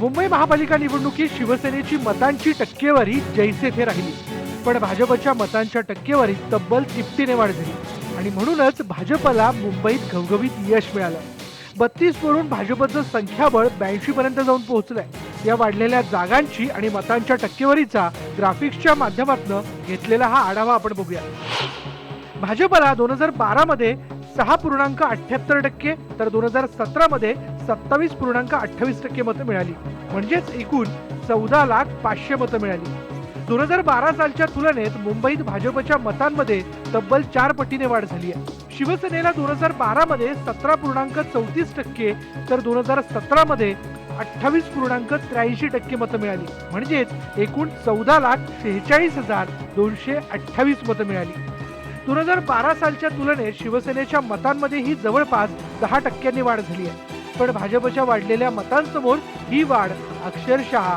मुंबई महापालिका निवडणुकीत शिवसेनेची मतांची टक्केवारी जैसे थे राहिली. पण भाजपच्या मतांच्या टक्केवारीत तब्बल तिपटीने वाढ झाली. आणि म्हणूनच भाजपला मुंबईत घवघवीत यश मिळालं. बत्तीस वरून भाजपचं संख्याबळ ब्याऐंशी पर्यंत जाऊन पोहोचलंय. या वाढलेल्या जागांची आणि मतांच्या टक्केवारीचा ग्राफिक्सच्या माध्यमातून घेतलेला हा आढावा आपण बघूया. भाजपला दोन हजार बारा मध्ये सहा पूर्णांक अठ्याहत्तर टक्के तर दोन हजार सतरा मध्ये सत्तावीस पूर्णांक अठ्ठावीस टक्के मतं मिळाली. म्हणजेच एकूण चौदा लाख पाचशे मतं मिळाली. दोन हजार बारा सालच्या तुलनेत मुंबईत भाजपच्या मतांमध्ये तब्बल चार पटीने वाढ झाली आहे. शिवसेनेला दोन हजार बारा मध्ये सतरा पूर्णांक चौतीस टक्के तर दोन हजार सतरा मध्ये अठ्ठावीस पूर्णांक त्र्याऐंशी टक्के मतं मिळाली. म्हणजेच एकूण चौदा लाख शेहेचाळीस हजार दोनशे अठ्ठावीस मतं मिळाली. दोन हजार बारा सालच्या तुलनेत शिवसेनेच्या मतांमध्ये ही जवळपास दहा टक्क्यांनी वाढ झाली आहे. पण भाजपच्या वाढलेल्या मतांसमोर ही वाढ अक्षरशः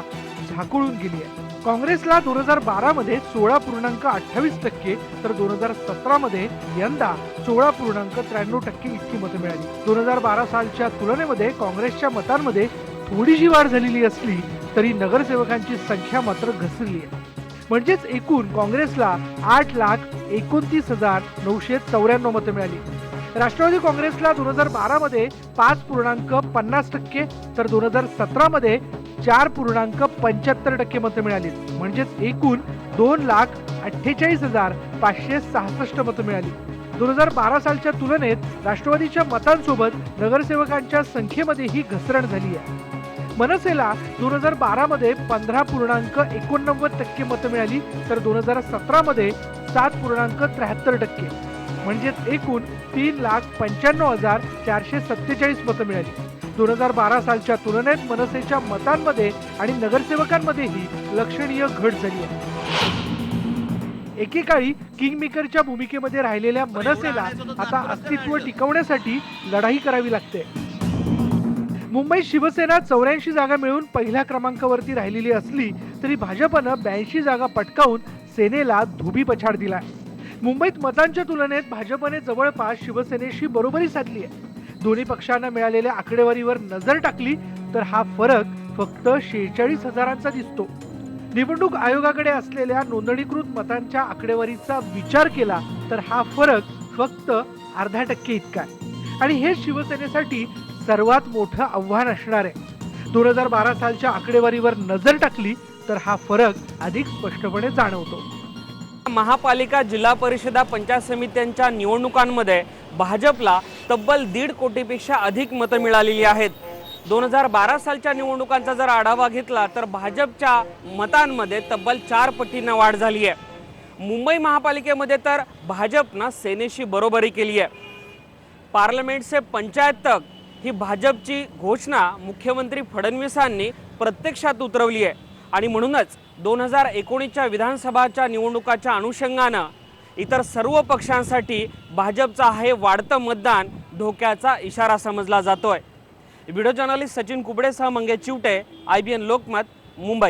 झाकुळून गेली आहे. काँग्रेसला दोन हजार बारा मध्ये सोळा पूर्णांक अठ्ठावीस टक्के तर दोन हजार सतरा मध्ये यंदा सोळा पूर्णांक त्र्याण्णव टक्के इतकी मतं मिळाली. दोन हजार बारा सालच्या तुलनेमध्ये काँग्रेसच्या मतांमध्ये थोडीशी वाढ झालेली असली तरी नगरसेवकांची संख्या मात्र घसरली आहे. म्हणजेच एकूण काँग्रेसला आठ लाख एकोणतीस हजार नऊशे चौऱ्याण्णव मतं मिळाली. राष्ट्रवादी काँग्रेसला दोन हजार बारा मध्ये पाच पूर्णांक पन्नास टक्के तर दोन हजार सतरा मध्ये चार पूर्णांक पंच्याहत्तर टक्के मतं मिळाली. म्हणजेच एकूण दोन लाख अठ्ठेचाळीस हजार पाचशे सहासष्ट मतं मिळाली. दोन हजार बारा सालच्या तुलनेत राष्ट्रवादीच्या मतांसोबत नगरसेवकांच्या संख्येमध्येही घसरण झाली आहे. मनसेला दोन हजार बारा मध्ये पंधरा पूर्णांक एकोणनव्वद टक्के मतं मिळाली तर दोन हजार सतरा मध्ये सात पूर्णांक त्र्याहत्तर टक्के. म्हणजेच एकूण तीन लाख पंच्याण्णव हजार चारशे सत्तेचाळीस मतं मिळाली. दोन हजार बारा सालच्या तुलनेत मनसेच्या मतांमध्ये आणि नगरसेवकांमध्येही लक्षणीय घट झाली आहे. एकेकाळी किंगमेकरच्या भूमिकेमध्ये राहिलेल्या मनसेला आता अस्तित्व टिकवण्यासाठी लढाई करावी लागते. मुंबईत शिवसेना चौऱ्याऐंशी जागा मिळवून पहिल्या क्रमांकावरती राहिलेली असली तरी भाजपनं ब्याऐंशी जागा पटकावून सेनेला धुबी पछाड दिलाय. मुंबईत मतांच्या तुलनेत भाजपने जवळपास शिवसेनेशी बरोबरी साधली आहे. दोन्ही पक्षांना मिळालेल्या आकडेवारीवर नजर टाकली तर हा फरक फक्त शेहेचाळीस हजारांचा दिसतो. निवडणूक आयोगाकडे असलेल्या नोंदणीकृत मतांच्या आकडेवारीचा विचार केला तर हा फरक फक्त अर्धा टक्के इतका आहे. आणि हे शिवसेनेसाठी सर्वात मोठं आव्हान असणार आहे. दोन हजार बारा सालच्या आकडेवारीवर नजर टाकली तर हा फरक अधिक स्पष्टपणे जाणवतो. महापालिका जिल्हा परिषदा पंचायत समित्यांच्या निवडणुकांमध्ये भाजपला तब्बल दीड कोटीपेक्षा अधिक मतं मिळालेली आहेत. दोन हजार बारा सालच्या निवडणुकांचा जर आढावा घेतला तर भाजपच्या मतांमध्ये तब्बल चार पटीनं वाढ झाली आहे. मुंबई महापालिकेमध्ये तर भाजपनं सेनेशी बरोबरी केली आहे. पार्लमेंट से पंचायत तक ही भाजपची घोषणा मुख्यमंत्री फडणवीसांनी प्रत्यक्षात उतरवली आहे. आणि म्हणूनच दोन हजार एकोणीसच्या विधानसभाच्या निवडणुकाच्या अनुषंगानं इतर सर्व पक्षांसाठी भाजपचा हे वाढतं मतदान धोक्याचा इशारा समजला जातोय. Video journalist Sachin कुबडेसह Mangesh Chivate I B N Lokmat Mumbai.